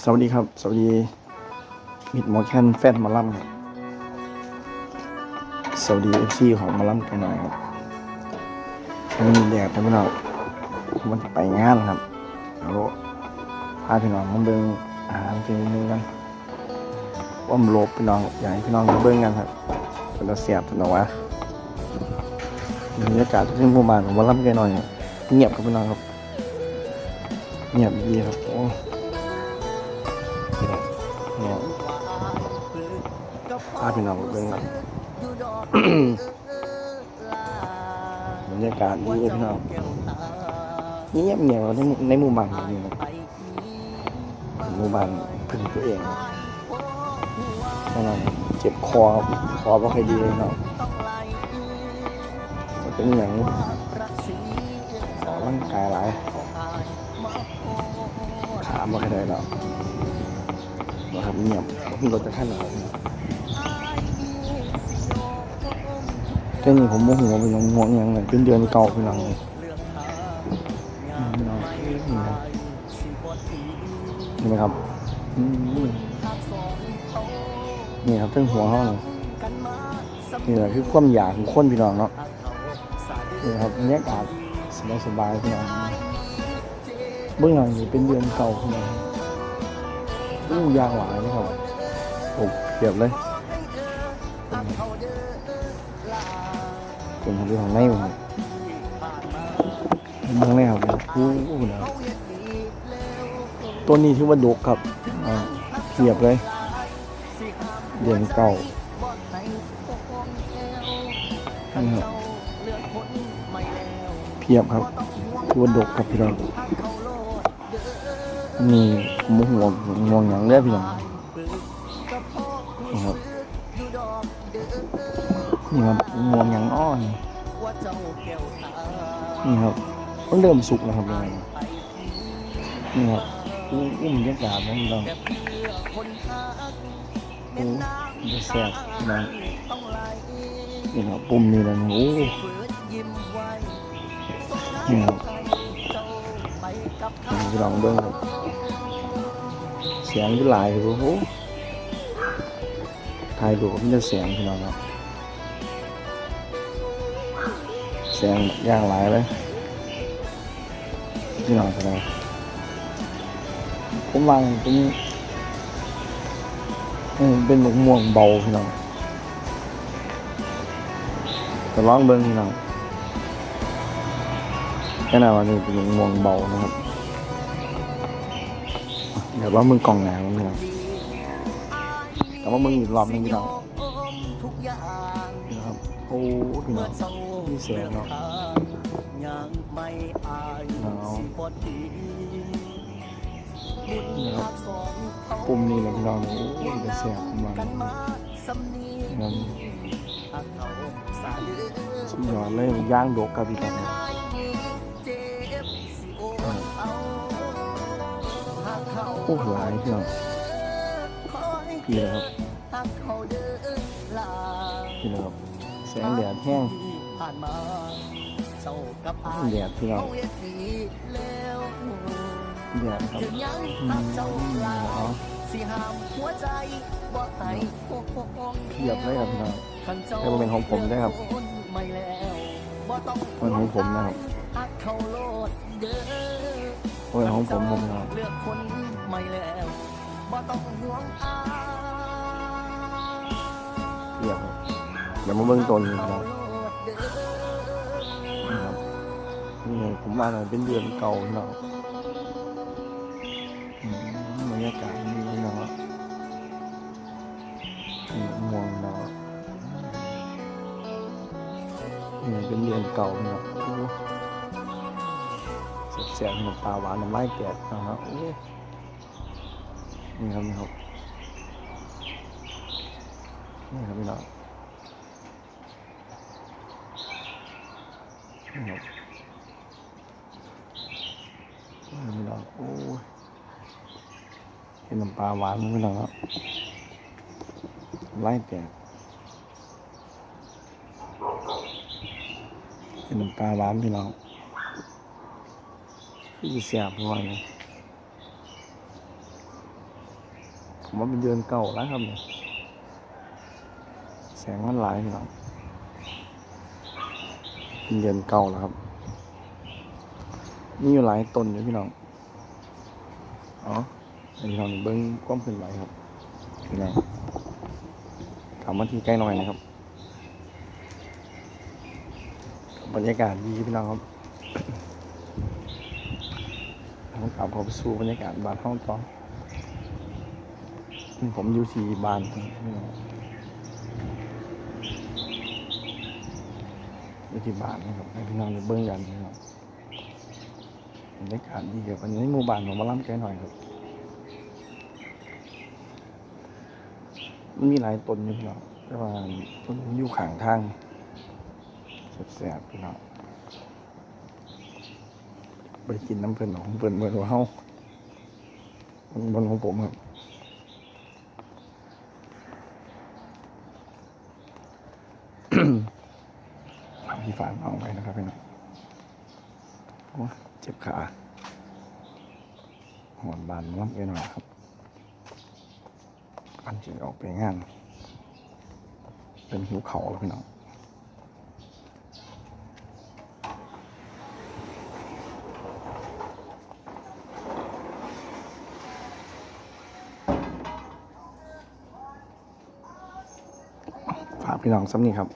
สวัสดีครับ สวัสดีมิดหมอแคนแฟนมาล่ำครับสวัสดีเอฟซีของมาล่ำกันหน่อยครับวันนี้แดดท่านพี่น้องมันไปงานครับแล้วพาพี่น้องมาเบิ่งอาหารเจนูกันว่ามันโลบพี่น้องอยากให้พี่น้องมาเบิ่งกันครับเป็นเสียบพี่น้องวะบรรยากาศที่หมู่บ้านของมาล่ำกันหน่อย เงียบครับพี่น้องครับ เงียบดีครับโอ้ พาพี่น้องเบิ่งหน่อยบรรยากาศดีเลยพี่น้องเงียบเงียบในในหมู่บ้านนี้นะหมู่บ้านพึ่งตัวเองพี่น้องเจ็บคอคอไม่ค่อยดีเลยพี่น้องเป็นอย่างออร่างกายหลายขาไม่ค่อยได้หรอก นะครับเงียบมีรถจะขั้นหรอกแต่นี่ผมโมโหเป็นยังง่วงยังเลยเป็นเดือนเก่าพี่น้องเลยพี่น้องนี่ครับนี่ครับอืมนี่ครับเรื่องหัวห้องนี่แหละคือความอยากของคนพี่น้องเนาะนี่ครับบรรยากาศสบายสบายๆพี่น้องเบื้องหลังนี่เป็นเดือนเก่าพี่น้อง ลูกยางหลายนะครับผมเก็บเลยเป็นของที่ของในผมครับเมืองในครับผู้ผู้นะตัวนี้ที่ว่าดกครับอ่าเสียบเลยเดือนเก่านี่ครับเพียบครับที่ว่าดกครับพี่น้อง นี่ผมห่วงห่วงอย่างเด้อพี่น้องนี่ครับนี่ครับห่วงอย่างอ้อนนี่ครับมันเริ่มสุกแล้วครับพี่น้องนี่ครับอุ้มอุ้มบรรยากาศนะพี่น้องโอ้จะแซ่บน้องนี่ครับปุ่มนี่นะโอ้นี่ครับ พี่น้องเบิ้งครับเสียงที่หลายเลยโอ้โหถ่ายรูปมันจะเสียงพี่น้องครับเสียงย่างหลายเลยพี่น้องครับผมวางเป็นเออเป็นหมกม่วงเบาพี่น้องแต่ลองเบิ้งพี่น้องแค่ไหนวันนี้เป็นหมกม่วงเบานะครับ เดี๋ยวว่ามึงกล่องไหนมึงนี่ยแต่ว่ามึงอีกรอบนึงพี่น้องนะครับโอ้พี่น้องมีเสียงเนาะเอานี่ครับปุ่มนี่แหละพี่น้องโอ้ยเสียงของมันนั่นสุดยอดเลยย่างดกครับพี่น้อง โอ้หลายพี่น้องพี่เลยครับพี่เลยครับแสงแดดแห้งแดดพี่น้องแดดครับอืมเอาเทียบเลยครับพี่น้องแต่เป็นของผมได้ครับมันของผมนะครับเป็นของผมผมนะครับ เลือกคนใหม่แล้วบ่ต้องห่วงอายเทียบครับเดี๋ยวมาเบิ่งต้นนี้ครับนี่ครับนี่ไงผมมาหน่อยเป็นเดือนเก่าเนาะอืมบรรยากาศดีเนาะนี่ม่วงเนาะนี่เป็นเดือนเก่าเนาะเสียบๆน้ำปลาหวานน้ำลายแตกนะครับโอ้ นี่ครับนี่ครับนี่ครับพี่น้องนี่ครับนี่ครับพี่น้องโอ้ยเห็นน้ำปลาหวานมั้ยพี่น้องครับน้ำลายแตกเห็นน้ำปลาหวานพี่น้องพี่เสียบพอเลย ผมว่าเป็นเดือนเก่าแล้วครับเนี่ยแสงมันหลายพี่น้อเป็นเดือนเก่าแล้วครับ มีอยู่หลายต้นอยู่พี่น้องอ๋อพี่น้องเบิ้งความขึ้นไหวครับพี่น้องถามมาที่ใกล้หน่อยนะครับบรรยากาศดีพี่น้องครับผมกลับเข้าไปสู่บรรยากาศบ้านห้องต่อน ผมอยู่ที่บ้านอยู่ที่บ้านนะครับให้พี่น้องได้เบิ้งกันพี่น้องบรรยากาศดีครับอันนี้หมู่บ้านผมมาล่ำแกหน่อยครับมันมีหลายต้นอยู่พี่น้องแต่ว่าต้นอยู่ข้างทางแสบๆพี่น้องไปกินน้ำเพิ่นของเพิ่นเมื่อว่าเฮาบนของผมครับ พี่ฝานเอาไปนะครับพี่น้องโอ้เจ็บขาหอนบานรับไปหน่อยครับอันจะออกไปงาน เป็นหิวเขาแล้วพี่น้องฝากพี่น้องซ้ำนี่ครับ